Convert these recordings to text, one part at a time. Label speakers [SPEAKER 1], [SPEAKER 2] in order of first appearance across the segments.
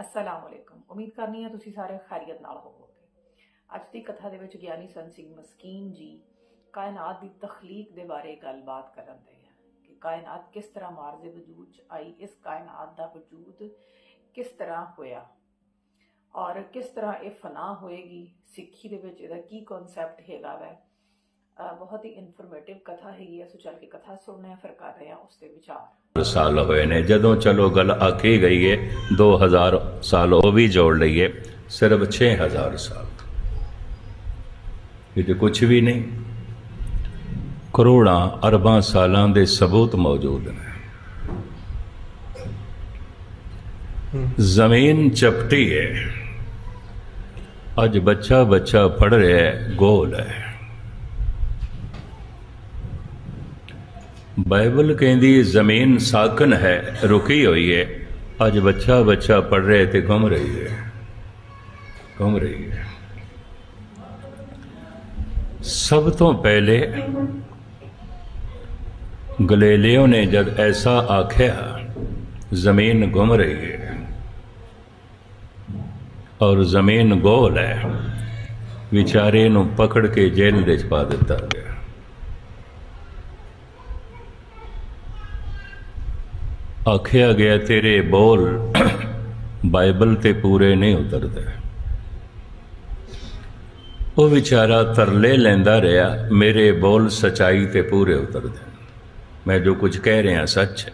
[SPEAKER 1] ਅਸਲਾਮ ਅਲੈਕੁਮ ਉਮੀਦ ਕਰਨੀ ਹੈ ਤੁਸੀਂ ਸਾਰੇ ਖੈਰੀਅਤ ਨਾਲ ਹੋਵੋਗੇ। ਅੱਜ ਦੀ ਕਥਾ ਦੇ ਵਿੱਚ ਗਿਆਨੀ ਸੰਤ ਸਿੰਘ ਮਸਕੀਨ ਜੀ ਕਾਇਨਾਤ ਦੀ ਤਖਲੀਕ ਦੇ ਬਾਰੇ ਗੱਲਬਾਤ ਕਰਨ ਦੇ ਆ ਕਿ ਕਾਇਨਾਤ ਕਿਸ ਤਰ੍ਹਾਂ ਮਾਰਜ਼ ਵਜੂਦ 'ਚ ਆਈ, ਇਸ ਕਾਇਨਾਤ ਦਾ ਵਜੂਦ ਕਿਸ ਤਰ੍ਹਾਂ ਹੋਇਆ ਔਰ ਕਿਸ ਤਰ੍ਹਾਂ ਇਹ ਫਨਾ ਹੋਏਗੀ, ਸਿੱਖੀ ਦੇ ਵਿੱਚ ਇਹਦਾ ਕੀ ਕਨਸੈਪਟ ਹੈਗਾ ਵੈ। ਬਹੁਤ ਹੀ ਇਨਫੋਰਮੇਟਿਵ ਕਥਾ ਹੈਗੀ ਹੈ ਸੋ ਚੱਲ ਕੇ ਕਥਾ ਸੁਣਨੇ ਆ, ਫਿਰ ਕਰ ਰਹੇ ਆ ਉਸ ਦੇ ਵਿਚਾਰ।
[SPEAKER 2] ਸਾਲ ਹੋਏ ਨੇ। ਜਦੋਂ ਚਲੋ ਗੱਲ ਆਖੀ ਗਈ ਏ 2000 ਸਾਲ ਉਹ ਵੀ ਜੋੜ ਲਈਏ, ਸਿਰਫ 6000 ਸਾਲ। ਇਹ ਤੇ ਕੁਝ ਵੀ ਨਹੀਂ। ਕਰੋੜਾਂ, ਅਰਬਾਂ ਸਾਲਾਂ ਦੇ ਸਬੂਤ ਮੌਜੂਦ ਨੇ। ਜ਼ਮੀਨ ਚਪਟੀ ਹੈ। ਅੱਜ ਬੱਚਾ ਬੱਚਾ ਪੜ ਰਿਹਾ ਹੈ, ਗੋਲ ਹੈ। ਬਾਈਬਲ ਕਹਿੰਦੀ, ਜ਼ਮੀਨ ਸਾਕਨ ਹੈ, ਰੁਕੀ ਹੋਈ ਹੈ ਅੱਜ ਬੱਚਾ ਬੱਚਾ ਪੜ ਰਿਹਾ ਤੇ ਘੁੰਮ ਰਹੀ ਹੈ ਘੁੰਮ ਰਹੀ ਹੈ ਸਭ ਤੋਂ ਪਹਿਲੇ ਗਲੇਲੀਓ ਨੇ ਜਦ ਐਸਾ ਆਖਿਆ, ਜ਼ਮੀਨ ਘੁੰਮ ਰਹੀ ਹੈ ਔਰ ਜ਼ਮੀਨ ਗੋਲ ਹੈ। ਵਿਚਾਰੇ ਨੂੰ ਪਕੜ ਕੇ ਜੇਲ੍ਹ ਵਿੱਚ ਪਾ ਦਿੱਤਾ ਗਿਆ। ਆਖਿਆ ਗਿਆ, ਤੇਰੇ ਬੋਲ ਬਾਈਬਲ ਤੇ ਪੂਰੇ ਨਹੀਂ ਉਤਰਦੇ। ਉਹ ਵਿਚਾਰਾ ਤਰਲੇ ਲੈਂਦਾ ਰਿਹਾ, ਮੇਰੇ ਬੋਲ ਸਚਾਈ ਤੇ ਪੂਰੇ ਉਤਰਦੇ। ਮੈਂ ਜੋ ਕੁਝ ਕਹਿ ਰਿਹਾ, ਸੱਚ ਹੈ।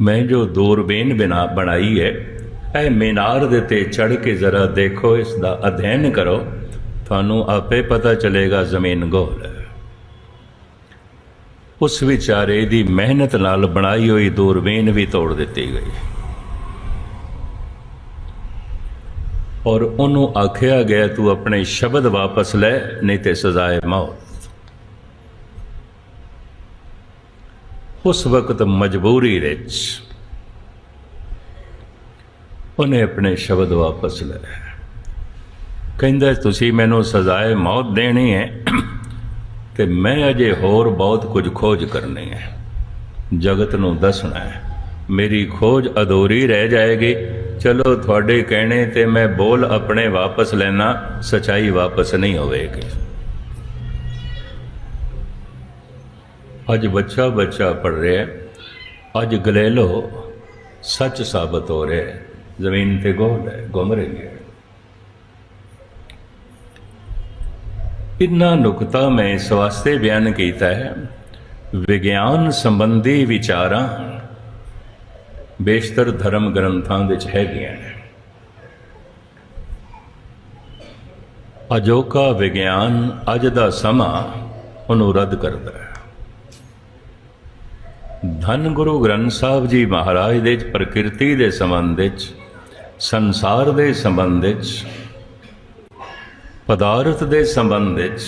[SPEAKER 2] ਮੈਂ ਜੋ ਦੂਰਬੀਨ ਬਿਨਾ ਬਣਾਈ ਹੈ ਇਹ ਮੀਨਾਰ ਦੇ ਤੇ ਚੜ ਕੇ ਜ਼ਰਾ ਦੇਖੋ, ਇਸ ਦਾ ਅਧਿਐਨ ਕਰੋ, ਤੁਹਾਨੂੰ ਆਪੇ ਪਤਾ ਚਲੇਗਾ ਜ਼ਮੀਨ ਗੋਲ ਹੈ। ਉਸ ਵਿਚਾਰੇ ਦੀ ਮਿਹਨਤ ਨਾਲ ਬਣਾਈ ਹੋਈ ਦੂਰਬੀਨ ਵੀ ਤੋੜ ਦਿੱਤੀ ਗਈ। ਔਰ ਉਹਨੂੰ ਆਖਿਆ ਗਿਆ, ਤੂੰ ਆਪਣੇ ਸ਼ਬਦ ਵਾਪਸ ਲੈ, ਨਹੀਂ ਤੇ ਸਜਾਏ ਮੌਤ। ਉਸ ਵਕਤ ਮਜਬੂਰੀ ਵਿੱਚ ਉਹਨੇ ਆਪਣੇ ਸ਼ਬਦ ਵਾਪਸ ਲੈ। ਕਹਿੰਦਾ, ਤੁਸੀਂ ਮੈਨੂੰ ਸਜਾਏ ਮੌਤ ਦੇਣੀ ਹੈ। ਤੇ ਮੈਂ ਅਜੇ ਹੋਰ ਬਹੁਤ ਕੁਝ ਖੋਜ ਕਰਨੀ ਹੈ। ਜਗਤ ਨੂੰ ਦੱਸਣਾ ਹੈ, ਮੇਰੀ ਖੋਜ ਅਧੂਰੀ ਰਹਿ ਜਾਏਗੀ। ਚਲੋ ਤੁਹਾਡੇ ਕਹਿਣੇ ਤੇ ਮੈਂ ਬੋਲ ਆਪਣੇ ਵਾਪਸ ਲੈਣਾ, ਸਚਾਈ ਵਾਪਸ ਨਹੀਂ ਹੋਵੇਗੀ। ਅੱਜ ਬੱਚਾ ਬੱਚਾ ਪੜ ਰਿਹਾ ਅੱਜ ਗਲੇਲੋ ਸੱਚ ਸਾਬਤ ਹੋ ਰਿਹਾ ਜ਼ਮੀਨ ਤੇ ਗੋਲ ਹੈ, ਗੁੰਮ ਰਹੀ ਹੈ। ਇਨਾ ਨੁਕਤਾ ਮੈਂ ਇਸ ਵਾਸਤੇ ਬਿਆਨ ਕੀਤਾ ਹੈ। ਵਿਗਿਆਨ ਸੰਬੰਧੀ ਵਿਚਾਰਾਂ ਬੇਸ਼ਤਰ ਧਰਮ ਗ੍ਰੰਥਾਂ ਵਿੱਚ ਹੈਗੀਆਂ ਨੇ। ਅਜੋਕਾ ਵਿਗਿਆਨ ਅੱਜ ਦਾ ਸਮਾਂ ਉਹਨੂੰ ਰੱਦ ਕਰਦਾ ਹੈ। ਧੰਨ ਗੁਰੂ ਗ੍ਰੰਥ ਸਾਹਿਬ ਜੀ ਮਹਾਰਾਜ ਦੇ ਪ੍ਰਕਿਰਤੀ ਦੇ ਸੰਬੰਧ ਵਿੱਚ, ਸੰਸਾਰ ਦੇ ਸੰਬੰਧ ਵਿੱਚ ਪਦਾਰਥ ਦੇ ਸੰਬੰਧ ਵਿੱਚ,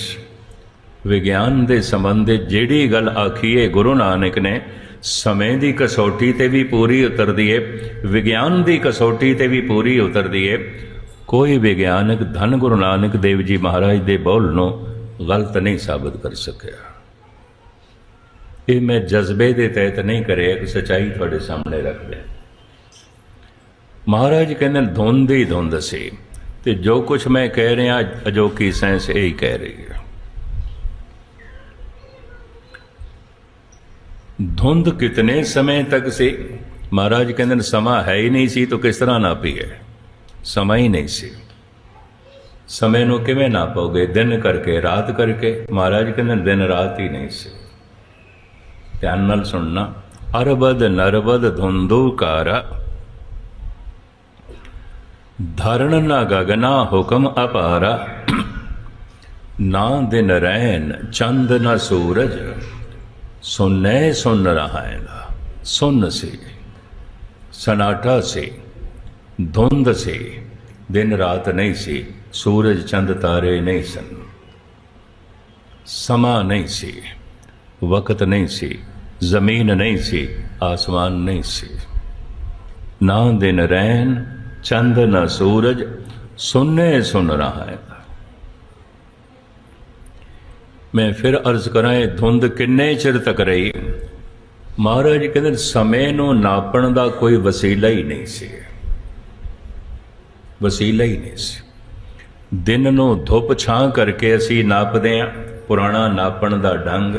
[SPEAKER 2] ਵਿਗਿਆਨ ਦੇ ਸੰਬੰਧ ਵਿੱਚ ਜਿਹੜੀ ਗੱਲ ਆਖੀ ਹੈ ਗੁਰੂ ਨਾਨਕ ਨੇ, ਸਮੇਂ ਦੀ ਕਸੌਟੀ ਤੇ ਵੀ ਪੂਰੀ ਉਤਰਦੀ ਹੈ ਵਿਗਿਆਨ ਦੀ ਕਸੌਟੀ ਤੇ ਵੀ ਪੂਰੀ ਉਤਰਦੀ ਹੈ ਕੋਈ ਵਿਗਿਆਨਕ ਧੰਨ ਗੁਰੂ ਨਾਨਕ ਦੇਵ ਜੀ ਮਹਾਰਾਜ ਦੇ ਬੋਲ ਨੂੰ ਗਲਤ ਨਹੀਂ ਸਾਬਤ ਕਰ ਸਕਿਆ। ਇਹ ਮੈਂ ਜਜ਼ਬੇ ਦੇ ਤਹਿਤ ਨਹੀਂ ਕਰਿਆ ਕਿ ਸਚਾਈ ਤੁਹਾਡੇ ਸਾਹਮਣੇ ਰੱਖ ਦਿਆਂ ਮਹਾਰਾਜ ਕਹਿੰਦੇ ਧੁੰਦ ਹੀ ਧੁੰਦ ਸੀ। ਤੇ ਜੋ ਕੁਝ ਮੈਂ ਕਹਿ ਰਿਹਾ, ਅਜੋਕੀ ਸਾਇੰਸ ਇਹ ਹੀ ਕਹਿ ਰਹੀ ਹੈ। ਧੁੰਦ ਕਿਤਨੇ ਸਮੇਂ ਤੱਕ ਸੀ? ਮਹਾਰਾਜ ਕਹਿੰਦੇ ਨੇ, ਸਮਾਂ ਹੈ ਹੀ ਨਹੀਂ ਸੀ, ਤਾਂ ਕਿਸ ਤਰ੍ਹਾਂ ਨਾਪੀਏ ਸਮਾਂ ਹੀ ਨਹੀਂ ਸੀ। ਸਮੇਂ ਨੂੰ ਕਿਵੇਂ ਨਾਪੋਗੇ? ਦਿਨ ਕਰਕੇ, ਰਾਤ ਕਰਕੇ? ਮਹਾਰਾਜ ਕਹਿੰਦੇ ਦਿਨ ਰਾਤ ਹੀ ਨਹੀਂ ਸੀ। ਧਿਆਨ ਨਾਲ ਸੁਣਨਾ। ਅਰਬਦ ਨਰਬਦ ਧੁੰਦੂਕਾਰਾ ਧਰਨ ਨਾ ਗਗਨਾ ਹੁਕਮ ਅਪਾਰਾ। ਨਾ ਦਿਨ ਰਹਿਨ ਚੰਦ ਨਾ ਸੂਰਜ। ਸੁਨੈ ਸੁਨ ਰਹਾ ਹੈ ਸੁਨ ਸੇ। ਸਨਾਟਾ ਸੀ, ਧੁੰਦ ਸੀ। ਦਿਨ ਰਾਤ ਨਹੀਂ ਸੀ, ਸੂਰਜ ਚੰਦ ਤਾਰੇ ਨਹੀਂ ਸਨ। ਸਮਾਂ ਨਹੀਂ ਸੀ, ਵਕਤ ਨਹੀਂ ਸੀ, ਜ਼ਮੀਨ ਨਹੀਂ ਸੀ, ਆਸਮਾਨ ਨਹੀਂ ਸੀ। ਨਾ ਦਿਨ ਰਹਿਨ ਚੰਦ ਨਾ ਸੂਰਜ, ਸੁਨੇ ਸੁਨ ਰਹਾ। ਹੈ ਮੈਂ ਫਿਰ ਅਰਜ਼ ਕਰਾਂ, ਇਹ ਧੁੰਦ ਕਿੰਨੇ ਚਿਰ ਤੱਕ ਰਹੀ? ਮਹਾਰਾਜ ਕਹਿੰਦੇ, ਸਮੇਂ ਨੂੰ ਨਾਪਣ ਦਾ ਕੋਈ ਵਸੀਲਾ ਹੀ ਨਹੀਂ ਸੀ। ਵਸੀਲਾ ਹੀ ਨਹੀਂ ਸੀ। ਦਿਨ ਨੂੰ ਧੁੱਪ ਛਾਂ ਕਰਕੇ ਅਸੀਂ ਨਾਪਦੇ ਹਾਂ, ਪੁਰਾਣਾ ਨਾਪਣ ਦਾ ਢੰਗ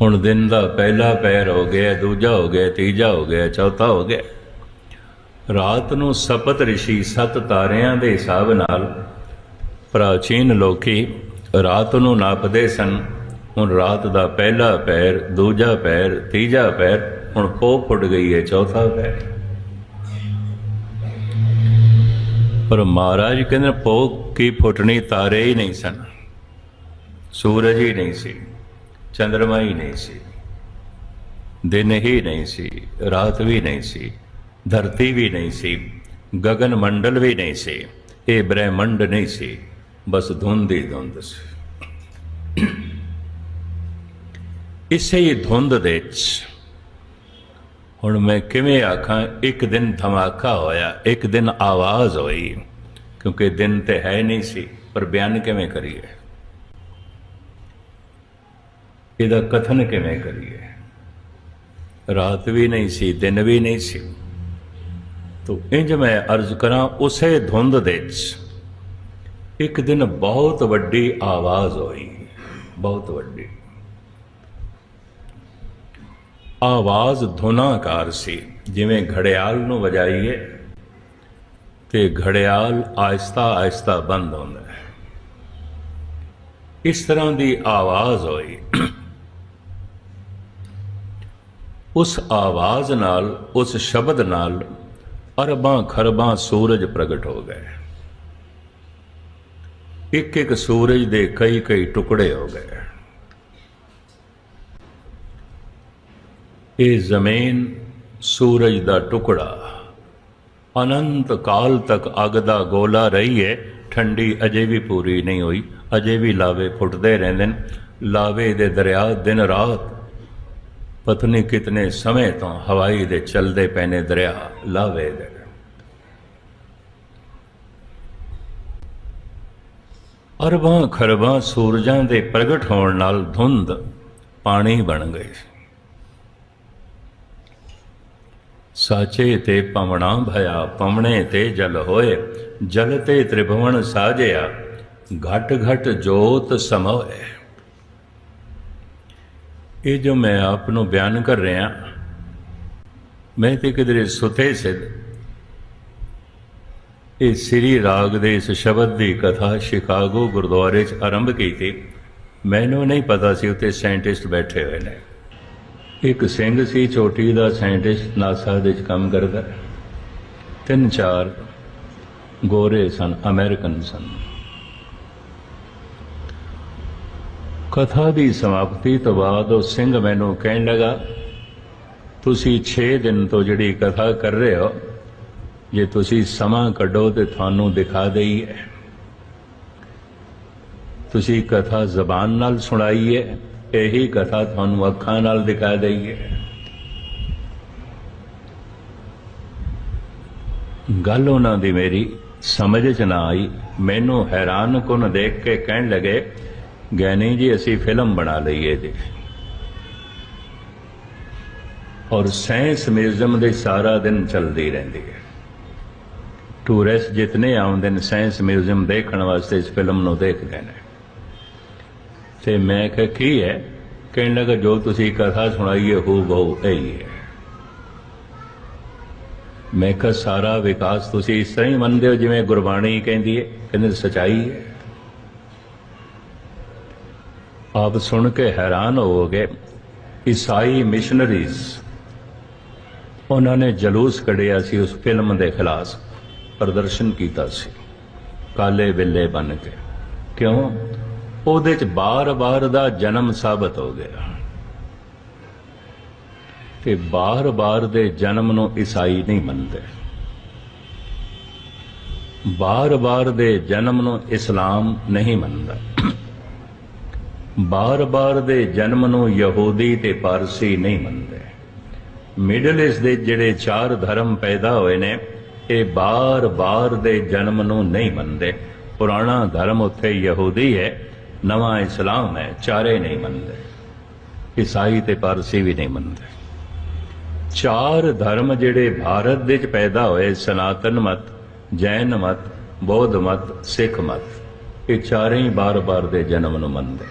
[SPEAKER 2] ਹੁਣ ਦਿਨ ਦਾ ਪਹਿਲਾ ਪੈਰ ਹੋ ਗਿਆ, ਦੂਜਾ ਹੋ ਗਿਆ, ਤੀਜਾ ਹੋ ਗਿਆ, ਚੌਥਾ ਹੋ ਗਿਆ। ਰਾਤ ਨੂੰ ਸਪਤ ਰਿਸ਼ੀ ਸੱਤ ਤਾਰਿਆਂ ਦੇ ਹਿਸਾਬ ਨਾਲ ਪ੍ਰਾਚੀਨ ਲੋਕੀ ਰਾਤ ਨੂੰ ਨਾਪਦੇ ਸਨ। ਹੁਣ ਰਾਤ ਦਾ ਪਹਿਲਾ ਪੈਰ, ਦੂਜਾ ਪੈਰ, ਤੀਜਾ ਪੈਰ, ਹੁਣ ਪੋ ਫੁੱਟ ਗਈ ਹੈ, ਚੌਥਾ ਪੈਰ। ਪਰ ਮਹਾਰਾਜ ਕਹਿੰਦੇ ਪੋ ਕੀ ਫੁੱਟਣੀ ਤਾਰੇ ਹੀ ਨਹੀਂ ਸਨ। ਸੂਰਜ ਹੀ ਨਹੀਂ ਸੀ ਚੰ드ਰਮਾ ਹੀ ਨਹੀਂ ਸੀ, ਦਿਨ ਹੀ ਨਹੀਂ ਸੀ, ਰਾਤ ਵੀ ਨਹੀਂ ਸੀ। ਧਰਤੀ ਵੀ ਨਹੀਂ ਸੀ ਗगन ਮੰਡਲ ਵੀ ਨਹੀਂ ਸੀ, ਇਹ ਬ੍ਰਹਿਮੰਡ ਨਹੀਂ ਸੀ, ਬਸ ਧੁੰਦ ਹੀ ਧੁੰਦ ਸੀ। ਇਸੇ ਹੀ ਧੁੰਦ ਦੇ ਵਿੱਚ ਹੁਣ ਮੈਂ ਕਿਵੇਂ ਆਖਾਂ, ਇੱਕ ਦਿਨ ਧਮਾਕਾ ਹੋਇਆ, ਇੱਕ ਦਿਨ ਆਵਾਜ਼ ਹੋਈ, ਕਿਉਂਕਿ ਦਿਨ ਤੇ ਹੈ ਨਹੀਂ ਸੀ, ਪਰ ਬਿਆਨ ਕਿਵੇਂ ਕਰੀਏ? ਇਹਦਾ ਕਥਨ ਕਿਵੇਂ ਕਰੀਏ? ਰਾਤ ਵੀ ਨਹੀਂ ਸੀ, ਦਿਨ ਵੀ ਨਹੀਂ ਸੀ। ਤੋ ਇੰਜ ਮੈਂ ਅਰਜ਼ ਕਰਾਂ ਉਸੇ ਧੁੰਦ ਦੇ ਵਿੱਚ। ਇੱਕ ਦਿਨ ਬਹੁਤ ਵੱਡੀ ਆਵਾਜ਼ ਹੋਈ। ਬਹੁਤ ਵੱਡੀ। ਆਵਾਜ਼ ਧੁਨਾਕਾਰ ਸੀ। ਜਿਵੇਂ ਘੜਿਆਲ ਨੂੰ ਵਜਾਈਏ, ਤੇ ਘੜਿਆਲ ਆਇਸਤਾ ਆਹਿਸਤਾ ਬੰਦ ਹੁੰਦਾ ਹੈ। ਇਸ ਤਰ੍ਹਾਂ ਦੀ ਆਵਾਜ਼ ਹੋਈ। ਉਸ ਆਵਾਜ਼ ਨਾਲ, ਉਸ ਸ਼ਬਦ ਨਾਲ ਅਰਬਾਂ ਖਰਬਾਂ ਸੂਰਜ ਪ੍ਰਗਟ ਹੋ ਗਏ। ਇੱਕ ਇੱਕ ਸੂਰਜ ਦੇ ਕਈ ਕਈ ਟੁਕੜੇ ਹੋ ਗਏ। ਇਹ ਜ਼ਮੀਨ ਸੂਰਜ ਦਾ ਟੁਕੜਾ। ਅਨੰਤ ਕਾਲ ਤੱਕ ਅੱਗ ਦਾ ਗੋਲਾ ਰਹੀ ਹੈ ਠੰਡੀ ਅਜੇ ਵੀ ਪੂਰੀ ਨਹੀਂ ਹੋਈ। ਅਜੇ ਵੀ ਲਾਵੇ ਫੁੱਟਦੇ ਰਹਿੰਦੇ ਨੇ। ਲਾਵੇ ਦੇ ਦਰਿਆ ਦਿਨ ਰਾਤ ਪਤਨੀ ਕਿਤਨੇ ਸਮੇਂ ਤੋਂ ਹਵਾਈ ਦੇ ਚਲਦੇ ਪੈਨੇ ਦਰਿਆ ਲਾਵੇ ਦੇ। ਅਰਬਾਂ ਖਰਬਾਂ ਸੂਰਜਾਂ ਦੇ ਪ੍ਰਗਟ ਹੋਣ ਨਾਲ ਧੁੰਦ ਪਾਣੀ ਬਣ ਗਏ ਸਾਚੇ ਤੇ ਪਵਣਾ ਭਇਆ, ਪਵਣੇ ਤੇ ਜਲ ਹੋਏ, ਜਲ ਤੇ ਤ੍ਰਿਭਵਨ ਸਾਜਿਆ, ਘਟ ਘਟ ਜੋਤ ਸਮੋਏ। ਇਹ ਜੋ ਮੈਂ ਆਪ ਨੂੰ ਬਿਆਨ ਕਰ ਰਿਹਾ, ਮੈਂ ਤੇ ਕਿਧਰੇ ਸੁਤੇ ਸਿੱਧ ਇਹ ਸ੍ਰੀ ਰਾਗ ਦੇ ਇਸ ਸ਼ਬਦ ਦੀ ਕਥਾ ਸ਼ਿਕਾਗੋ ਗੁਰਦੁਆਰੇ 'ਚ ਆਰੰਭ ਕੀਤੀ। ਮੈਨੂੰ ਨਹੀਂ ਪਤਾ ਸੀ ਉੱਥੇ ਸਾਇੰਟਿਸਟ ਬੈਠੇ ਹੋਏ ਨੇ। ਇੱਕ ਸਿੰਘ ਸੀ, ਚੋਟੀ ਦਾ ਸਾਇੰਟਿਸਟ, ਨਾਸਾ ਦੇ ਵਿੱਚ ਕੰਮ ਕਰਦਾ। ਤਿੰਨ ਚਾਰ ਗੋਰੇ ਸਨ, ਅਮਰੀਕਨ ਸਨ। ਕਥਾ ਦੀ ਸਮਾਪਤੀ ਤੋਂ ਬਾਅਦ ਉਹ ਸਿੰਘ ਮੈਨੂੰ ਕਹਿਣ ਲੱਗਾ, ਤੁਸੀਂ 6 ਦਿਨ ਤੋਂ ਜਿਹੜੀ ਕਥਾ ਕਰ ਰਹੇ ਹੋ, ਜੇ ਤੁਸੀਂ ਸਮਾਂ ਕੱਢੋ ਤੇ ਤੁਹਾਨੂੰ ਦਿਖਾ ਦਈਏ ਤੁਸੀਂ ਕਥਾ ਜ਼ਬਾਨ ਨਾਲ ਸੁਣਾਈਏ ਇਹੀ ਕਥਾ ਤੁਹਾਨੂੰ ਅੱਖਾਂ ਨਾਲ ਦਿਖਾ ਦਈਏ ਗੱਲ ਉਹਨਾਂ ਦੀ ਮੇਰੀ ਸਮਝ ਚ ਨਾ ਆਈ। ਮੈਨੂੰ ਹੈਰਾਨ ਕੁਨ ਦੇਖ ਕੇ ਕਹਿਣ ਲੱਗੇ ਗਿਆਨੀ ਜੀ, ਅਸੀਂ ਫਿਲਮ ਬਣਾ ਲਈਏ ਜੀ। ਔਰ ਸਾਇੰਸ ਮਿਊਜ਼ੀਅਮ ਦੇ ਸਾਰਾ ਦਿਨ ਚੱਲਦੀ ਰਹਿੰਦੀ ਹੈ। ਟੂਰਿਸਟ ਜਿਤਨੇ ਆਉਂਦੇ ਨੇ, ਸਾਇੰਸ ਮਿਊਜ਼ੀਅਮ ਦੇਖਣ ਵਾਸਤੇ ਇਸ ਫਿਲਮ ਨੂੰ ਦੇਖਦੇ ਨੇ। ਤੇ ਮੈਂ ਕਿਹਾ, ਕੀ ਹੈ? ਕਹਿਣ ਲੱਗਾ, ਜੋ ਤੁਸੀਂ ਕਥਾ ਸੁਣਾਈਏ ਹੋ ਬਹੁ ਇਹੀ ਹੈ। ਮੈਂ ਕਿਹਾ, ਸਾਰਾ ਵਿਕਾਸ ਤੁਸੀਂ ਇਸ ਤਰ੍ਹਾਂ ਹੀ ਮੰਨਦੇ ਹੋ ਜਿਵੇਂ ਗੁਰਬਾਣੀ ਕਹਿੰਦੀ ਹੈ? ਕਹਿੰਦੇ ਸਚਾਈ ਹੈ। ਆਪ ਸੁਣ ਕੇ ਹੈਰਾਨ ਹੋਵੋਗੇ, ਈਸਾਈ ਮਿਸ਼ਨਰੀਜ਼ ਉਹਨਾਂ ਨੇ ਜਲੂਸ ਕੱਢਿਆ ਸੀ ਉਸ ਫਿਲਮ ਦੇ ਖਿਲਾਫ, ਪ੍ਰਦਰਸ਼ਨ ਕੀਤਾ ਸੀ। ਕਾਲੇ ਬਿੱਲੇ ਬਣ ਕੇ। ਕਿਉਂ? ਉਹਦੇ ਚ ਬਾਰ-ਬਾਰ ਦਾ ਜਨਮ ਸਾਬਤ ਹੋ ਗਿਆ। ਤੇ ਬਾਰ-ਬਾਰ ਦੇ ਜਨਮ ਨੂੰ ਈਸਾਈ ਨਹੀਂ ਮੰਨਦੇ। ਬਾਰ-ਬਾਰ ਦੇ ਜਨਮ ਨੂੰ ਇਸਲਾਮ ਨਹੀਂ ਮੰਨਦਾ। ਬਾਰ-ਬਾਰ ਦੇ ਜਨਮ ਨੂੰ ਯਹੂਦੀ ਤੇ ਪਾਰਸੀ ਨਹੀਂ ਮੰਨਦੇ। ਮਿਡਲ ਈਸਟ ਦੇ ਜਿਹੜੇ ਚਾਰ ਧਰਮ ਪੈਦਾ ਹੋਏ ਨੇ, ਇਹ ਬਾਰ-ਬਾਰ ਦੇ ਜਨਮ ਨੂੰ ਨਹੀਂ ਮੰਨਦੇ। ਪੁਰਾਣਾ ਧਰਮ ਉੱਥੇ ਯਹੂਦੀ ਹੈ, ਨਵਾਂ ਇਸਲਾਮ ਹੈ, ਚਾਰੇ ਨਹੀਂ ਮੰਨਦੇ। ਈਸਾਈ ਤੇ ਪਾਰਸੀ ਵੀ ਨਹੀਂ ਮੰਨਦੇ। ਚਾਰ ਧਰਮ ਜਿਹੜੇ ਭਾਰਤ ਦੇ ਵਿੱਚ ਪੈਦਾ ਹੋਏ, ਸਨਾਤਨ ਮਤ, ਜੈਨ ਮਤ, ਬੌਧ ਮਤ, ਸਿੱਖ ਮਤ, ਇਹ ਚਾਰੇ ਹੀ ਬਾਰ-ਬਾਰ ਦੇ ਜਨਮ ਨੂੰ ਮੰਨਦੇ।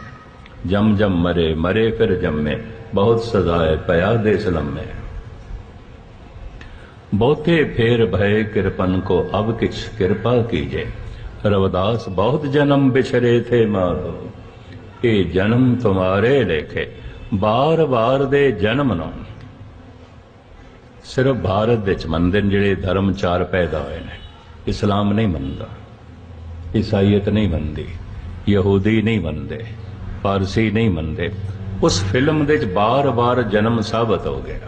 [SPEAKER 2] ਜਮ ਜਮ ਮਰੇ ਮਰੇ ਫਿਰ ਜੰਮੇ, ਬਹੁਤ ਸਜ਼ਾਏ ਪਿਆ ਦੇ ਸਲਮੇ ਬਹੁਤੇ ਫੇਰ ਭਏ ਕਿਰਪਨ ਕੋ ਅਬ ਕਿਛ ਕਿਰਪਾ ਕੀਜੇ। ਰਵਦਾਸ ਬਹੁਤ ਜਨਮ ਬਿਛਰੇ ਥੇ ਮਾਧੋ ਇਹ ਜਨਮ ਤੁਮਾਰੇ ਲੇਖੇ ਬਾਰ-ਬਾਰ ਦੇ ਜਨਮ ਨੂੰ। ਸਿਰਫ ਭਾਰਤ ਵਿੱਚ ਮੰਨਦੇ ਨੇ ਜਿਹੜੇ ਧਰਮ ਚਾਰ ਪੈਦਾ ਹੋਏ ਨੇ। ਇਸਲਾਮ ਨਹੀਂ ਮੰਨਦਾ, ਈਸਾਈਅਤ ਨਹੀਂ ਮੰਨਦੀ, ਯਹੂਦੀ ਨਹੀਂ ਮੰਨਦੇ। ਪਾਰਸੀ ਨਹੀਂ ਮੰਨਦੇ। ਉਸ ਫਿਲਮ ਦੇ ਵਿੱਚ ਬਾਰ-ਬਾਰ ਜਨਮ ਸਾਬਤ ਹੋ ਗਿਆ।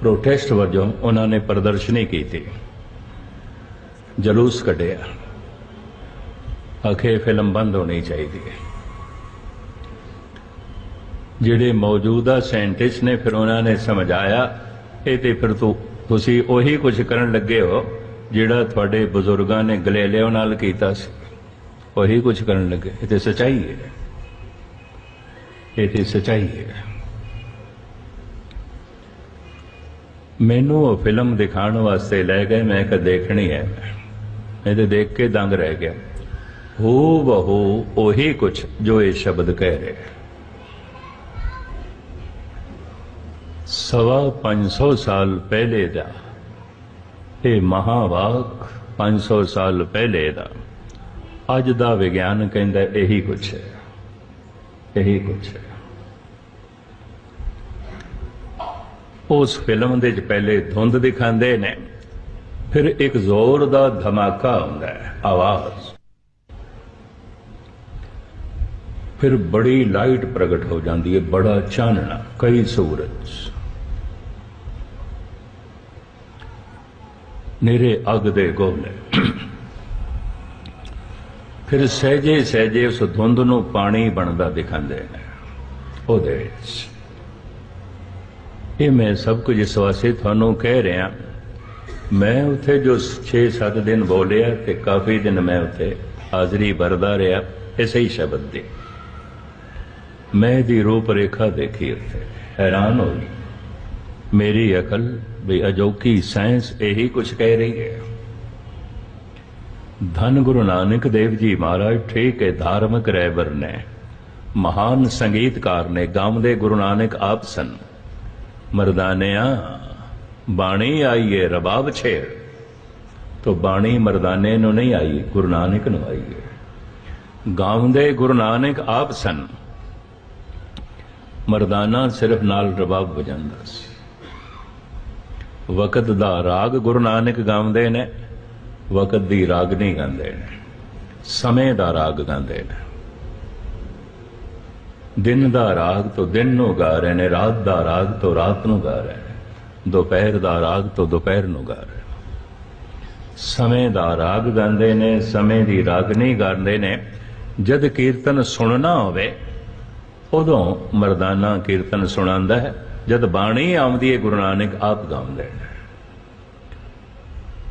[SPEAKER 2] ਪ੍ਰੋਟੈਸਟ ਵਜੋਂ ਉਹਨਾਂ ਨੇ ਪ੍ਰਦਰਸ਼ਨੀ ਕੀਤੀ। ਜਲੂਸ ਕੱਢਿਆ। ਆਖੇ, ਫਿਲਮ ਬੰਦ ਹੋਣੀ ਚਾਹੀਦੀ ਹੈ। ਜਿਹੜੇ ਮੌਜੂਦਾ ਸਾਇੰਟਿਸਟ ਨੇ ਫਿਰ ਉਹਨਾਂ ਨੇ ਸਮਝਾਇਆ, ਇਹ ਤੇ ਫਿਰ ਤੁਸੀਂ ਉਹੀ ਕੁਝ ਕਰਨ ਲੱਗੇ ਹੋ, ਜਿਹੜਾ ਤੁਹਾਡੇ ਬਜ਼ੁਰਗਾਂ ਨੇ ਗਲੇਲਿਓ ਨਾਲ ਕੀਤਾ ਸੀ। ਉਹੀ ਕੁਝ ਕਰਨ ਲੱਗੇ। ਇਹ ਤੇ ਸਚਾਈ ਹੈ। ਇਹ ਤੇ ਸਚਾਈ ਹੈ। ਮੈਨੂੰ ਉਹ ਫਿਲਮ ਦਿਖਾਉਣ ਵਾਸਤੇ ਲੈ ਗਏ, ਮੈਂ ਕਿ ਦੇਖਣੀ ਹੈ। ਮੈਂ ਤੇ ਦੇਖ ਕੇ ਦੰਗ ਰਹਿ ਗਿਆ। ਹੋ ਬਹੂ ਉਹੀ ਕੁਝ ਜੋ ਇਹ ਸ਼ਬਦ ਕਹਿ ਰਹੇ ਹੈ। ਸਵਾ 500 ਸਾਲ ਪਹਿਲੇ ਦਾ, ਇਹ ਮਹਾਵਾਕ 500 ਸਾਲ ਪਹਿਲੇ ਦਾ। ਅੱਜ ਦਾ ਵਿਗਿਆਨ ਕਹਿੰਦਾ ਇਹੀ ਕੁਛ ਹੈ। ਇਹੀ ਕੁਛ ਹੈ। ਉਸ ਫਿਲਮ ਦੇ ਵਿੱਚ ਪਹਿਲੇ ਧੁੰਦ ਦਿਖਾਉਂਦੇ ਨੇ, ਫਿਰ ਇੱਕ ਜ਼ੋਰ ਦਾ ਧਮਾਕਾ ਹੁੰਦਾ ਹੈ, ਆਵਾਜ਼। ਫਿਰ ਬੜੀ ਲਾਈਟ ਪ੍ਰਗਟ ਹੋ ਜਾਂਦੀ ਹੈ, ਬੜਾ ਚਾਨਣਾ, ਕਈ ਸੂਰਜ। ਨੇਰੇ ਅਗ ਦੇ ਗੋਲੇ। ਫਿਰ ਸਹਿਜੇ ਸਹਿਜੇ ਉਸ ਧੁੰਦ ਨੂੰ ਪਾਣੀ ਬਣਦਾ ਦਿਖਾਉਂਦੇ ਨੇ। ਉਹਦੇ ਵਿੱਚ। ਇਹ ਮੈਂ ਸਭ ਕੁਝ ਇਸ ਵਾਸਤੇ ਤੁਹਾਨੂੰ ਕਹਿ ਰਿਹਾ। ਮੈਂ ਉੱਥੇ ਜੋ 6-7 ਦਿਨ ਬੋਲਿਆ ਤੇ ਕਾਫੀ ਦਿਨ ਮੈਂ ਉੱਥੇ ਹਾਜ਼ਰੀ ਵਰਦਾ ਰਿਹਾ, ਇਸੇ ਹੀ ਸ਼ਬਦ ਦੀ ਮੈਂ ਦੀ ਰੂਪ ਰੇਖਾ ਦੇਖੀ ਉੱਥੇ। ਹੈਰਾਨ ਹੋ ਗਈ। ਮੇਰੀ ਅਕਲ ਵੀ ਅਜੋਕੀ ਸਾਇੰਸ ਇਹੀ ਕੁਝ ਕਹਿ ਰਹੀ ਹੈ। ਧੰਨ ਗੁਰੂ ਨਾਨਕ ਦੇਵ ਜੀ ਮਹਾਰਾਜ, ਠੀਕ ਹੈ, ਧਾਰਮਿਕ ਰਹਿਬਰ ਨੇ ਮਹਾਨ ਸੰਗੀਤਕਾਰ ਨੇ ਗਾਉਂਦੇ ਗੁਰੂ ਨਾਨਕ ਆਪ ਸਨ। ਮਰਦਾਨਿਆਂ, ਬਾਣੀ ਆਈਏ ਰਬਾਬ ਛੇੜ। ਤੋ ਬਾਣੀ ਮਰਦਾਨੇ ਨੂੰ ਨਹੀਂ ਆਈ, ਗੁਰੂ ਨਾਨਕ ਨੂੰ ਆਈ ਹੈ ਗਾਉਂਦੇ ਗੁਰੂ ਨਾਨਕ ਆਪ ਸਨ। ਮਰਦਾਨਾ ਸਿਰਫ ਨਾਲ ਰਬਾਬ ਵਜਾਉਂਦਾ ਸੀ। ਵਕਤ ਦਾ ਰਾਗ ਗੁਰੂ ਨਾਨਕ ਗਾਉਂਦੇ ਨੇ। ਵਕਤ ਦੀ ਰਾਗ ਨਹੀਂ ਗਾਉਂਦੇ ਨੇ, ਸਮੇਂ ਦਾ ਰਾਗ ਗਾਉਂਦੇ ਨੇ। ਦਿਨ ਦਾ ਰਾਗ ਤੋਂ ਦਿਨ ਨੂੰ ਗਾ ਰਹੇ ਨੇ, ਰਾਤ ਦਾ ਰਾਗ ਤੋਂ ਰਾਤ ਨੂੰ ਗਾ ਰਹੇ ਨੇ, ਦੁਪਹਿਰ ਦਾ ਰਾਗ ਤੋਂ ਦੁਪਹਿਰ ਨੂੰ ਗਾ ਰਹੇ ਨੇ। ਸਮੇਂ ਦਾ ਰਾਗ ਗਾਉਂਦੇ ਨੇ, ਸਮੇਂ ਦੀ ਰਾਗ ਨਹੀਂ ਗਾਉਂਦੇ ਨੇ। ਜਦ ਕੀਰਤਨ ਸੁਣਨਾ ਹੋਵੇ, ਉਦੋਂ ਮਰਦਾਨਾ ਕੀਰਤਨ ਸੁਣਾਉਂਦਾ ਹੈ। ਜਦ ਬਾਣੀ ਆਉਂਦੀ ਹੈ, ਗੁਰੂ ਨਾਨਕ ਆਪ ਗਾਉਂਦੇ ਨੇ।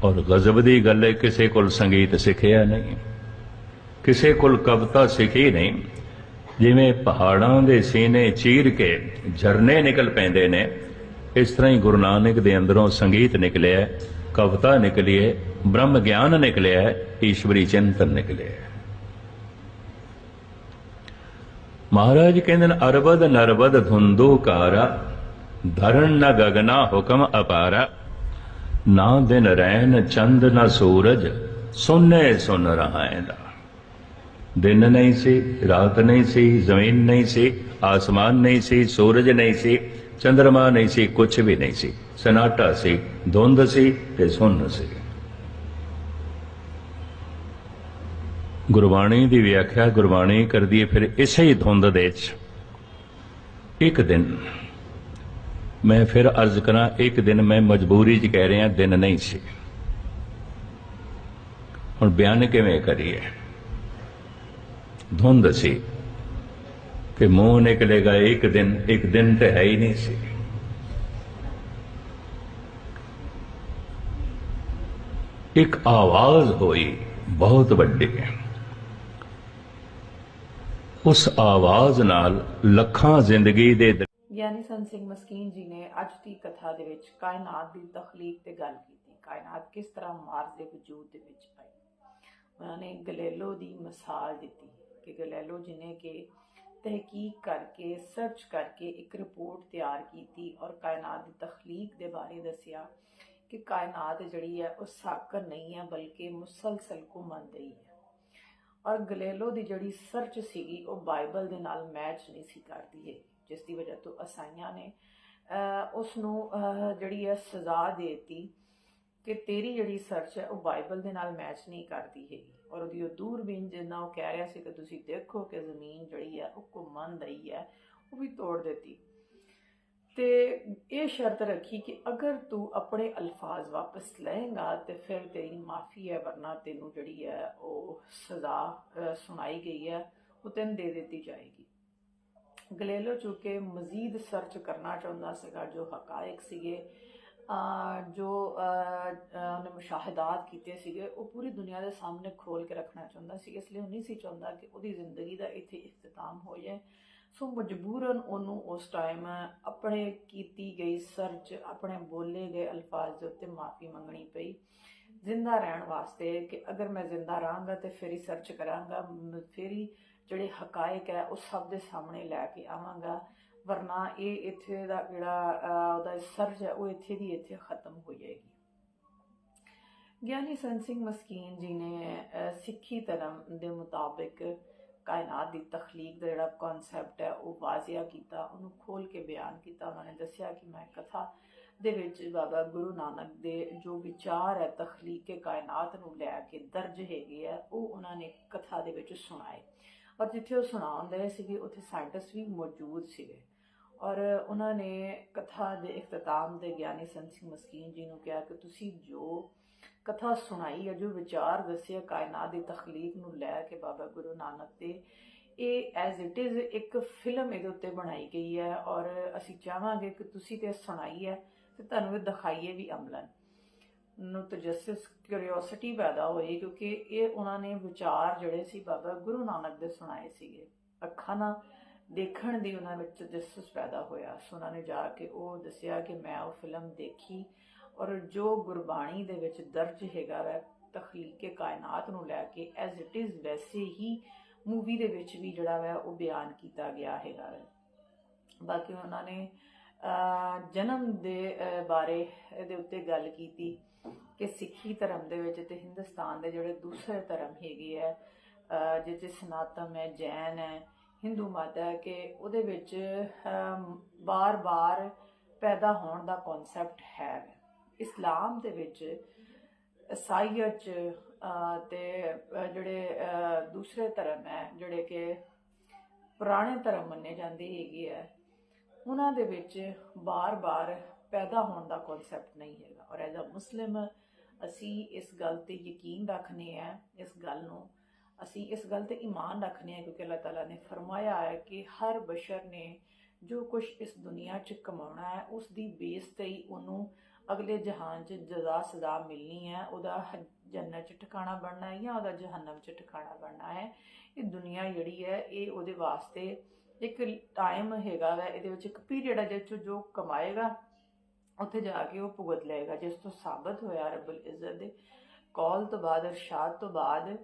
[SPEAKER 2] ਔਰ ਗਜ਼ਬ ਦੀ ਗੱਲ ਹੈ, ਕਿਸੇ ਕੋਲ ਸੰਗੀਤ ਸਿੱਖਿਆ ਨਹੀਂ, ਕਿਸੇ ਕੋਲ ਕਵਿਤਾ ਸਿੱਖੀ ਨਹੀਂ। ਜਿਵੇਂ ਪਹਾੜਾਂ ਦੇ ਸੀਨੇ ਚੀਰ ਕੇ ਝਰਨੇ ਨਿਕਲ ਪੈਂਦੇ ਨੇ, ਇਸ ਤਰ੍ਹਾਂ ਹੀ ਗੁਰੂ ਨਾਨਕ ਦੇ ਅੰਦਰੋਂ ਸੰਗੀਤ ਨਿਕਲਿਆ, ਕਵਿਤਾ ਨਿਕਲੀ ਹੈ, ਬ੍ਰਹਮ ਗਿਆਨ ਨਿਕਲਿਆ ਹੈ ਈਸ਼ਵਰੀ ਚਿੰਤਨ ਨਿਕਲਿਆ। ਹੈ ਮਹਾਰਾਜ ਕਹਿੰਦੇ ਨੇ, ਅਰਬਦ ਨਰਬਦ ਧੁੰਦੂ ਕਾਰਾ ਧਰਨ ਨ ਗਗਨਾ ਹੁਕਮ ਅਪਾਰਾ। ਨਾ ਦਿਨ ਰੈਨ ਚੰਦ ਨਾ ਸੂਰਜ ਸੁਨੇ ਸੁਨ ਰਹਾਇਂਦਾ ਦਿਨ ਨਹੀਂ ਸੀ, ਰਾਤ ਨਹੀਂ ਸੀ, ਜ਼ਮੀਨ ਨਹੀਂ ਸੀ, ਆਸਮਾਨ ਨਹੀਂ ਸੀ, ਸੂਰਜ ਨਹੀਂ ਸੀ ਚੰ드ਰਮਾ ਨਹੀਂ ਸੀ ਕੁਝ ਵੀ ਨਹੀਂ ਸੀ। ਸਨਾਟਾ ਸੀ, ਧੁੰਦ ਸੀ ਤੇ ਸੁੰਨ ਸੀ। ਗੁਰਬਾਣੀ ਦੀ ਵਿਆਖਿਆ ਗੁਰਬਾਣੀ ਕਰਦੀ ਹੈ ਫਿਰ ਇਸੇ ਹੀ ਧੁੰਦ ਦੇ ਵਿੱਚ। ਇੱਕ ਦਿਨ ਮੈਂ ਫਿਰ ਅਰਜ਼ ਕਰਾਂ, ਇੱਕ ਦਿਨ ਮੈਂ ਮਜਬੂਰੀ 'ਚ ਕਹਿ ਰਿਹਾ, ਦਿਨ ਨਹੀਂ ਸੀ। ਹੁਣ ਬਿਆਨ ਕਿਵੇਂ ਕਰੀਏ? ਧੁੰਦ ਸੀ ਕਿ ਮੂੰਹ ਨਿਕਲੇਗਾ ਇੱਕ ਦਿਨ ਇੱਕ ਦਿਨ ਤੇ ਹੈ ਹੀ ਨਹੀਂ ਸੀ। ਇੱਕ ਆਵਾਜ਼ ਹੋਈ, ਬਹੁਤ ਵੱਡੀ। ਉਸ ਆਵਾਜ਼ ਨਾਲ ਲੱਖਾਂ ਜ਼ਿੰਦਗੀ ਦੇ
[SPEAKER 1] ਗਿਆਨੀ ਸੰਤ ਸਿੰਘ ਮਸਕੀਨ ਜੀ ਨੇ ਅੱਜ ਦੀ ਕਥਾ ਦੇ ਵਿੱਚ ਕਾਇਨਾਤ ਦੀ ਤਖਲੀਕ ਤੇ ਗੱਲ ਕੀਤੀ। ਕਾਇਨਾਤ ਕਿਸ ਤਰ੍ਹਾਂ ਮਾਰਸ ਦੇ ਵਜੂਦ ਦੇ ਵਿੱਚ ਆਈ? ਉਹਨਾਂ ਨੇ ਗਲੇਲੋ ਦੀ ਮਿਸਾਲ ਦਿੱਤੀ ਕਿ ਗਲੇਲੋ ਜਿਨੇ ਕਿ ਤਹਿਕੀਕ ਕਰਕੇ ਸਰਚ ਕਰਕੇ ਇੱਕ ਰਿਪੋਰਟ ਤਿਆਰ ਕੀਤੀ ਔਰ ਕਾਇਨਾਤ ਦੀ ਤਖਲੀਕ ਦੇ ਬਾਰੇ ਦੱਸਿਆ ਕਿ ਕਾਇਨਾਤ ਜਿਹੜੀ ਹੈ ਉਹ ਸਾਕਰ ਨਹੀਂ ਹੈ, ਬਲਕਿ ਮੁਸਲਸਲ ਘੁੰਮਣ ਰਹੀ ਹੈ। ਔਰ ਗਲੇਲੋ ਦੀ ਜਿਹੜੀ ਸਰਚ ਸੀਗੀ, ਉਹ ਬਾਈਬਲ ਦੇ ਨਾਲ ਮੈਚ ਨਹੀਂ ਸੀ ਕਰਦੀ ਹੈ ਜਿਸ ਦੀ ਵਜ੍ਹਾ ਤੋਂ ਅਸਾਈਆਂ ਨੇ ਅਹ, ਉਸ ਨੂੰ ਜਿਹੜੀ ਹੈ ਸਜ਼ਾ ਦੇਤੀ ਕਿ ਤੇਰੀ ਜਿਹੜੀ ਸਰਚ ਹੈ ਉਹ ਬਾਈਬਲ ਦੇ ਨਾਲ ਮੈਚ ਨਹੀਂ ਕਰਦੀ ਹੈਗੀ। ਔਰ ਉਹਦੀ ਉਹ ਦੂਰਬੀਨ ਜਿੰਨਾ ਉਹ ਕਹਿ ਰਿਹਾ ਸੀ ਕਿ ਤੁਸੀਂ ਦੇਖੋ ਕਿ ਜ਼ਮੀਨ ਜਿਹੜੀ ਹੈ ਉਹ ਘੁੰਮਣ ਰਹੀ ਹੈ ਉਹ ਵੀ ਤੋੜ ਦਿੱਤੀ। ਤੇ ਇਹ ਸ਼ਰਤ ਰੱਖੀ ਕਿ ਅਗਰ ਤੂੰ ਆਪਣੇ ਅਲਫਾਜ਼ ਵਾਪਸ ਲਏਗਾ ਤੇ ਫਿਰ ਤੇਰੀ ਮਾਫੀ ਹੈ ਵਰਨਾ ਤੈਨੂੰ ਜਿਹੜੀ ਹੈ ਉਹ ਸਜ਼ਾ ਸੁਣਾਈ ਗਈ ਹੈ ਉਹ ਤੈਨੂੰ ਦੇ ਦਿੱਤੀ ਜਾਏਗੀ। ਗਲੇਲੋ ਚੁੱਕੇ, ਮਜ਼ੀਦ ਸਰਚ ਕਰਨਾ ਚਾਹੁੰਦਾ ਸੀਗਾ ਜੋ ਹਕਾਇਕ ਸੀਗੇ ਜੋ ਉਹਨੇ ਮੁਸ਼ਾਹਦਾਤ ਕੀਤੇ ਸੀਗੇ, ਉਹ ਪੂਰੀ ਦੁਨੀਆ ਦੇ ਸਾਹਮਣੇ ਖੋਲ ਕੇ ਰੱਖਣਾ ਚਾਹੁੰਦਾ ਸੀ, ਇਸ ਲਈ ਉਹ ਨਹੀਂ ਸੀ ਚਾਹੁੰਦਾ ਕਿ ਉਹਦੀ ਜ਼ਿੰਦਗੀ ਦਾ ਇੱਥੇ ਇਖਤਤਾਮ ਹੋ ਜਾਏ। ਸੋ ਮਜਬੂਰਨ ਉਹਨੂੰ ਉਸ ਟਾਈਮ ਆਪਣੇ ਕੀਤੀ ਗਈ ਸਰਚ ਆਪਣੇ ਬੋਲੇ ਗਏ ਅਲਫਾਜ਼ ਦੇ ਉੱਤੇ ਮਾਫੀ ਮੰਗਣੀ ਪਈ। ਜ਼ਿੰਦਾ ਰਹਿਣ ਵਾਸਤੇ ਕਿ ਅਗਰ ਮੈਂ ਜ਼ਿੰਦਾ ਰਹਾਂਗਾ ਤੇ ਫਿਰ ਹੀ ਸਰਚ ਕਰਾਂਗਾ, ਫਿਰ ਹੀ ਜਿਹੜੇ ਹਕਾਇਕ ਹੈ, ਉਹ ਸਭ ਦੇ ਸਾਹਮਣੇ ਲੈ ਕੇ ਆਵਾਂਗਾ। ਵਰਨਾ ਇਹ ਇੱਥੇ ਦਾ ਜਿਹੜਾ ਉਹਦਾ ਸਰਜ ਹੈ, ਉਹ ਇੱਥੇ ਦੀ ਇੱਥੇ ਖਤਮ ਹੋ ਜਾਏਗੀ। ਗਿਆਨੀ ਸੰਤ ਸਿੰਘ ਮਸਕੀਨ ਜੀ ਨੇ ਸਿੱਖੀ ਧਰਮ ਦੇ ਮੁਤਾਬਿਕ ਕਾਇਨਾਤ ਦੀ ਤਖਲੀਕ ਦਾ ਜਿਹੜਾ ਕਨਸੈਪਟ ਹੈ, ਉਹ ਵਾਜ਼ਿਆ ਕੀਤਾ, ਉਹਨੂੰ ਖੋਲ ਕੇ ਬਿਆਨ ਕੀਤਾ। ਉਹਨਾਂ ਨੇ ਦੱਸਿਆ ਕਿ ਮੈਂ ਕਥਾ ਦੇ ਵਿੱਚ ਬਾਬਾ ਗੁਰੂ ਨਾਨਕ ਦੇ ਜੋ ਵਿਚਾਰ ਹੈ, ਤਖਲੀਕ ਕਾਇਨਾਤ ਨੂੰ ਲੈ ਕੇ ਦਰਜ ਹੈਗੇ ਆ, ਉਹ ਉਹਨਾਂ ਨੇ ਕਥਾ ਦੇ ਵਿੱਚ ਸੁਣਾਏ। ਔਰ ਜਿੱਥੇ ਉਹ ਸੁਣਾਉਂਦੇ ਸੀਗੇ, ਉੱਥੇ ਸਾਇੰਟਿਸਟ ਵੀ ਮੌਜੂਦ ਸੀਗੇ। ਔਰ ਉਹਨਾਂ ਨੇ ਕਥਾ ਦੇ ਇਖਤਤਾਮ ਦੇ ਗਿਆਨੀ ਸੰਤ ਸਿੰਘ ਮਸਕੀਨ ਜੀ ਨੂੰ ਕਿਹਾ ਕਿ ਤੁਸੀਂ ਜੋ ਕਥਾ ਸੁਣਾਈ ਹੈ, ਜੋ ਵਿਚਾਰ ਦੱਸਿਆ ਕਾਇਨਾਤ ਦੀ ਤਖਲੀਕ ਨੂੰ ਲੈ ਕੇ ਬਾਬਾ ਗੁਰੂ ਨਾਨਕ ਦੇ, ਇਹ ਐਜ਼ ਇਟ ਇਜ਼ ਇੱਕ ਫਿਲਮ ਇਹਦੇ ਉੱਤੇ ਬਣਾਈ ਗਈ ਹੈ। ਔਰ ਅਸੀਂ ਚਾਹਾਂਗੇ ਕਿ ਤੁਸੀਂ ਤੇ ਸੁਣਾਈ ਹੈ ਤੇ ਤੁਹਾਨੂੰ ਇਹ ਦਿਖਾਈਏ ਵੀ ਅਮਲਨ। ਨੂੰ ਤਜਸਸ ਕਿਉਰਿਓਸਿਟੀ ਪੈਦਾ ਹੋਈ ਕਿਉਂਕਿ ਇਹ ਉਹਨਾਂ ਨੇ ਵਿਚਾਰ ਜਿਹੜੇ ਸੀ ਬਾਬਾ ਗੁਰੂ ਨਾਨਕ ਦੇ ਸੁਣਾਏ ਸੀਗੇ। ਅੱਖਾਂ ਨਾਲ ਦੇਖਣ ਦੀ ਉਹਨਾਂ ਵਿੱਚ ਤਜਸਸ ਪੈਦਾ ਹੋਇਆ। ਸੋ ਉਹਨਾਂ ਨੇ ਜਾ ਕੇ ਉਹ ਦੱਸਿਆ ਕਿ ਮੈਂ ਉਹ ਫਿਲਮ ਦੇਖੀ ਔਰ ਜੋ ਗੁਰਬਾਣੀ ਦੇ ਵਿੱਚ ਦਰਜ ਹੈਗਾ ਵੈ ਤਖਲੀਕ ਕਾਇਨਾਤ ਨੂੰ ਲੈ ਕੇ ਐਜ਼ ਇਟ ਇਜ਼ ਵੈਸੇ ਹੀ ਮੂਵੀ ਦੇ ਵਿੱਚ ਵੀ ਜਿਹੜਾ ਵੈ, ਉਹ ਬਿਆਨ ਕੀਤਾ ਗਿਆ ਹੈਗਾ ਵੈ। ਬਾਕੀ ਉਹਨਾਂ ਨੇ ਜਨਮ ਦੇ ਬਾਰੇ ਇਹਦੇ ਉੱਤੇ ਗੱਲ ਕੀਤੀ। ਕਿ ਸਿੱਖੀ ਧਰਮ ਦੇ ਵਿੱਚ ਤੇ ਹਿੰਦੁਸਤਾਨ ਦੇ ਜਿਹੜੇ ਦੂਸਰੇ ਧਰਮ ਹੈਗੇ ਹੈ ਅਹ, 'ਚ ਸਨਾਤਨ ਹੈ ਜੈਨ ਹੈ ਹਿੰਦੂ ਮਤ ਹੈ ਕਿ ਉਹਦੇ ਵਿੱਚ ਬਾਰ-ਬਾਰ ਪੈਦਾ ਹੋਣ ਦਾ ਕਨਸੈਪਟ ਹੈ। ਇਸਲਾਮ ਦੇ ਵਿੱਚ ਈਸਾਈਅਤ 'ਚ ਅਹ, ਤੇ ਜਿਹੜੇ ਦੂਸਰੇ ਧਰਮ ਹੈ ਜਿਹੜੇ ਕਿ ਪੁਰਾਣੇ ਧਰਮ ਮੰਨੇ ਜਾਂਦੇ ਹੈਗੇ ਆ ਉਹਨਾਂ ਦੇ ਵਿੱਚ ਬਾਰ-ਬਾਰ ਪੈਦਾ ਹੋਣ ਦਾ ਕਨਸੈਪਟ ਨਹੀਂ ਹੈਗਾ। ਔਰ ਐਜ਼ ਅ ਮੁਸਲਿਮ ਅਸੀਂ ਇਸ ਗੱਲ ਤੇ ਯਕੀਨ ਰੱਖਨੇ ਆ ਇਸ ਗੱਲ ਨੂੰ। ਅਸੀਂ ਇਸ ਗੱਲ ਤੇ ਈਮਾਨ ਰੱਖਨੇ ਆ ਕਿਉਂਕਿ ਅੱਲਾਹ ਤਾਲਾ ਨੇ ਫਰਮਾਇਆ ਹੈ ਕਿ ਹਰ ਬਸ਼ਰ ਨੇ ਜੋ ਕੁਝ ਇਸ ਦੁਨੀਆ 'ਚ ਕਮਾਉਣਾ ਹੈ, ਉਸ ਦੀ ਬੇਸ ਤੇ ਹੀ ਉਹਨੂੰ ਅਗਲੇ ਜਹਾਨ 'ਚ ਜਜ਼ਾ ਸਜ਼ਾ ਮਿਲਣੀ ਹੈ। ਉਹਦਾ ਹ- ਜੰਨਤ 'ਚ ਠਿਕਾਣਾ ਬਣਨਾ ਹੈ ਜਾਂ ਉਹਦਾ ਜਹੰਨਮ 'ਚ ਠਿਕਾਣਾ ਬਣਨਾ ਹੈ। ਇਹ ਦੁਨੀਆ ਜਿਹੜੀ ਹੈ, ਇਹ ਉਹਦੇ ਵਾਸਤੇ ਇੱਕ ਟਾਈਮ ਹੈਗਾ ਵਾ, ਇਹਦੇ ਵਿੱਚ ਇੱਕ ਪੀਰੀਅਡ ਹੈ ਜਿਸ 'ਚ ਜੋ ਕਮਾਏਗਾ ਉੱਥੇ ਜਾ ਕੇ ਉਹ ਭੁਗਤ ਲਏਗਾ, ਜਿਸ ਤੋਂ ਸਾਬਤ ਹੋਇਆ ਰੱਬੁਲ ਇੱਜ਼ਤ ਦੇ ਕੌਲ ਤੋਂ ਬਾਅਦ, ਅਰਸ਼ਾਦ ਤੋਂ ਬਾਅਦ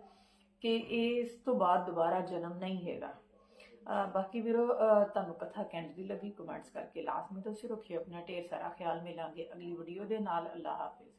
[SPEAKER 1] ਕਿ ਇਸ ਤੋਂ ਬਾਅਦ ਦੁਬਾਰਾ ਜਨਮ ਨਹੀਂ ਹੈਗਾ। ਬਾਕੀ ਵੀਰੋ ਤੁਹਾਨੂੰ ਕਥਾ ਕੈਂਡ ਦੀ ਲੱਗੀ, ਕਮੈਂਟਸ ਕਰਕੇ ਲਾਜ਼ਮੀ ਤੁਸੀਂ ਰੱਖਿਓ ਆਪਣਾ ਢੇਰ ਸਾਰਾ ਖਿਆਲ ਮਿਲਾਂਗੇ ਅਗਲੀ ਵੀਡੀਓ ਦੇ ਨਾਲ। ਅੱਲਾ ਹਾਫਿਜ਼।